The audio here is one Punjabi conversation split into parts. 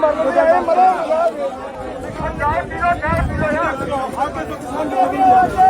ਡੀਐਸਪੀ ਸਾਹਿਬ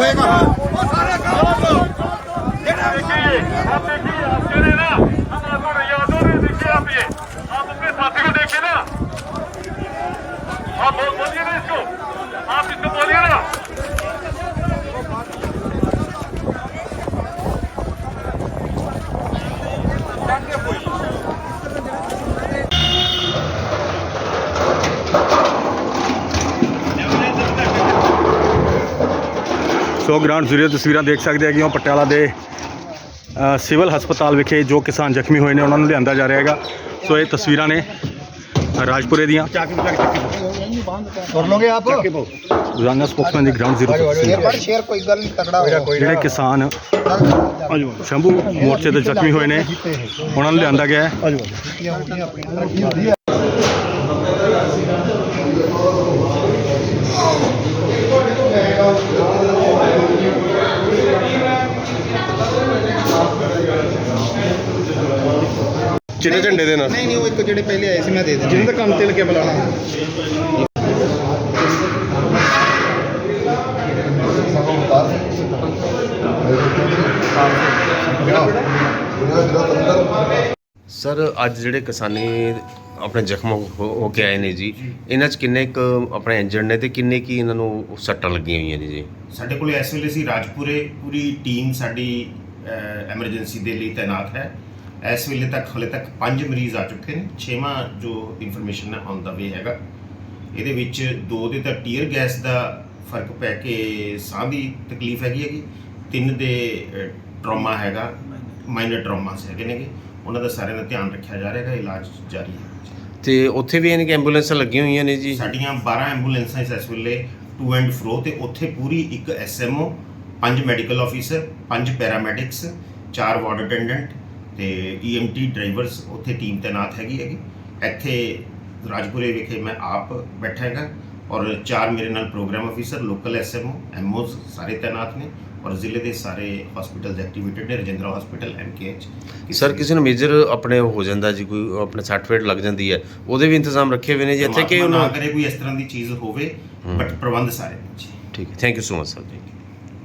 হয়ে গেল। ਸੋ ਗਰਾਊਂਡ ਜ਼ੀਰੋ ਤਸਵੀਰਾਂ ਦੇਖ ਸਕਦੇ ਹੈਗੇ ਹੋ ਪਟਿਆਲਾ ਦੇ ਸਿਵਲ ਹਸਪਤਾਲ ਵਿਖੇ ਜੋ ਕਿਸਾਨ ਜ਼ਖਮੀ ਹੋਏ ਨੇ ਉਹਨਾਂ ਨੂੰ ਲਿਆਂਦਾ ਜਾ ਰਿਹਾ ਹੈਗਾ। ਸੋ ਇਹ ਤਸਵੀਰਾਂ ਨੇ ਰਾਜਪੁਰੇ ਦੀਆਂ। ਕਰ ਲੋਗੇ ਆਪ? ਰੋਜ਼ਾਨਾ ਸਪੋਕਸਮੈਨ ਦੀ ਗਰਾਊਂਡ ਜ਼ੀਰੋ ਤੋਂ ਸ਼ੇਰ ਤਸਵੀਰਾਂ। ਬੜ ਸ਼ੇਰ ਕੋਈ ਗੱਲ ਨਹੀਂ ਤਕੜਾ ਹੋਇਆ ਜਿਹੜੇ ਕਿਸਾਨ ਸ਼ੰਭੂ ਮੋਰਚੇ ਤੇ ਜ਼ਖਮੀ ਹੋਏ ਨੇ ਉਹਨਾਂ ਨੂੰ ਲਿਆਂਦਾ ਗਿਆ ਹੈ। ਚਿੱਟੇ ਝੰਡੇ ਦੇ ਨਾਲ? ਨਹੀਂ ਨਹੀਂ ਉਹ ਇੱਕ ਜਿਹੜੇ ਪਹਿਲੇ ਆਏ ਸੀ ਮੈਂ ਦੇ ਦਿੰਦਾ। ਜਿਹਨਾਂ ਦਾ ਕੰਮ ਤੇ ਲੱਗਿਆ ਬੁਲਾਣਾ ਸਰ ਅੱਜ ਜਿਹੜੇ ਕਿਸਾਨੀ ਆਪਣੇ ਜ਼ਖਮ ਹੋ ਕੇ ਆਏ ਨੇ ਜੀ ਇਹਨਾਂ 'ਚ ਕਿੰਨੇ ਕੁ ਆਪਣੇ ਇੰਜਰਡ ਨੇ ਤੇ ਕਿੰਨੇ ਕੀ ਇਹਨਾਂ ਨੂੰ ਸੱਟਾਂ ਲੱਗੀਆਂ ਹੋਈਆਂ ਨੇ ਜੀ? ਸਾਡੇ ਕੋਲ ਇਸ ਵੇਲੇ ਸੀ ਰਾਜਪੁਰੇ ਪੂਰੀ ਟੀਮ ਸਾਡੀ ਐਮਰਜੈਂਸੀ ਦੇ ਲਈ ਤਾਇਨਾਤ ਹੈ। ਇਸ ਵੇਲੇ ਤੱਕ ਹਲੇ ਤੱਕ 5 ਮਰੀਜ਼ ਆ ਚੁੱਕੇ ਨੇ। ਛੇਵਾਂ ਜੋ ਇਨਫੋਰਮੇਸ਼ਨ ਹੈ ਔਨ ਦਾ ਵੇ ਹੈਗਾ। ਇਹਦੇ ਵਿੱਚ ਦੋ ਦੇ ਤਾਂ ਟੀਅਰ ਗੈਸ ਦਾ ਫ਼ਰਕ ਪੈ ਕੇ ਸਾਹ ਦੀ ਤਕਲੀਫ ਹੈਗੀ ਹੈਗੀ ਤਿੰਨ ਦੇ ਟਰਾਮਾ ਹੈਗਾ ਮਾਈਨਰ ਟਰਾਮਾਸ ਹੈਗੇ ਨੇਗੇ। ਉਹਨਾਂ ਦਾ ਸਾਰਿਆਂ ਦਾ ਧਿਆਨ ਰੱਖਿਆ ਜਾ ਰਿਹਾ ਹੈਗਾ ਇਲਾਜ ਜਾਰੀ ਹੈ। ਤੇ ਉੱਥੇ ਵੀ ਯਾਨੀ ਕਿ ਐਂਬੂਲੈਂਸਾਂ ਲੱਗੀਆਂ ਹੋਈਆਂ ਨੇ ਜੀ? ਸਾਡੀਆਂ 12 ਐਂਬੂਲੈਂਸਾਂ ਇਸ ਵੇਲੇ ਟੂ ਐਂਡ ਫਰੋ ਤੇ ਉੱਥੇ ਪੂਰੀ ਇੱਕ ਐਸਐਮਓ ਪੰਜ ਮੈਡੀਕਲ ਆਫੀਸਰ ਪੰਜ ਪੈਰਾਮੈਡਿਕਸ ਚਾਰ ਵਾਰਡ ਅਟੈਂਡੈਂਟ ਤੇ ਈਐਮਟੀ ਡਰਾਈਵਰਸ ਉੱਥੇ ਟੀਮ ਤਾਇਨਾਤ ਹੈਗੀ ਹੈਗੀ। ਇੱਥੇ ਰਾਜਪੁਰੇ ਵਿਖੇ ਮੈਂ ਆਪ ਬੈਠਾ ਹੈਗਾ ਔਰ ਚਾਰ ਮੇਰੇ ਨਾਲ programme officer local SMO MOs ਸਾਰੇ ਤਾਇਨਾਤ ਨੇ ਔਰ ਜ਼ਿਲ੍ਹੇ ਦੇ ਸਾਰੇ ਹਸਪੀਟਲਸ ਐਕਟੀਵੇਟਡ ਨੇ ਰਜਿੰਦਰਾ ਹਸਪੀਟਲ ਐਮਕੇਐਚ ਸਰ ਕਿਸੇ ਨੂੰ ਮੇਜਰ ਆਪਣੇ ਹੋ ਜਾਂਦਾ ਜੀ ਕੋਈ ਆਪਣੇ ਸਰਟੀਫਿਕੇਟ ਲੱਗ ਜਾਂਦੀ ਹੈ ਉਹਦੇ ਵੀ ਇੰਤਜ਼ਾਮ ਰੱਖੇ ਹੋਏ ਨੇ ਜੀ ਇੱਥੇ ਕਿ ਉਹਨਾਂ ਕਰੇ ਕੋਈ ਇਸ ਤਰ੍ਹਾਂ ਦੀ ਚੀਜ਼ ਹੋਵੇ ਬਟ ਪ੍ਰਬੰਧ ਸਾਰੇ ਨੇ ਜੀ। ਠੀਕ ਹੈ thank you so much sir ਜੀ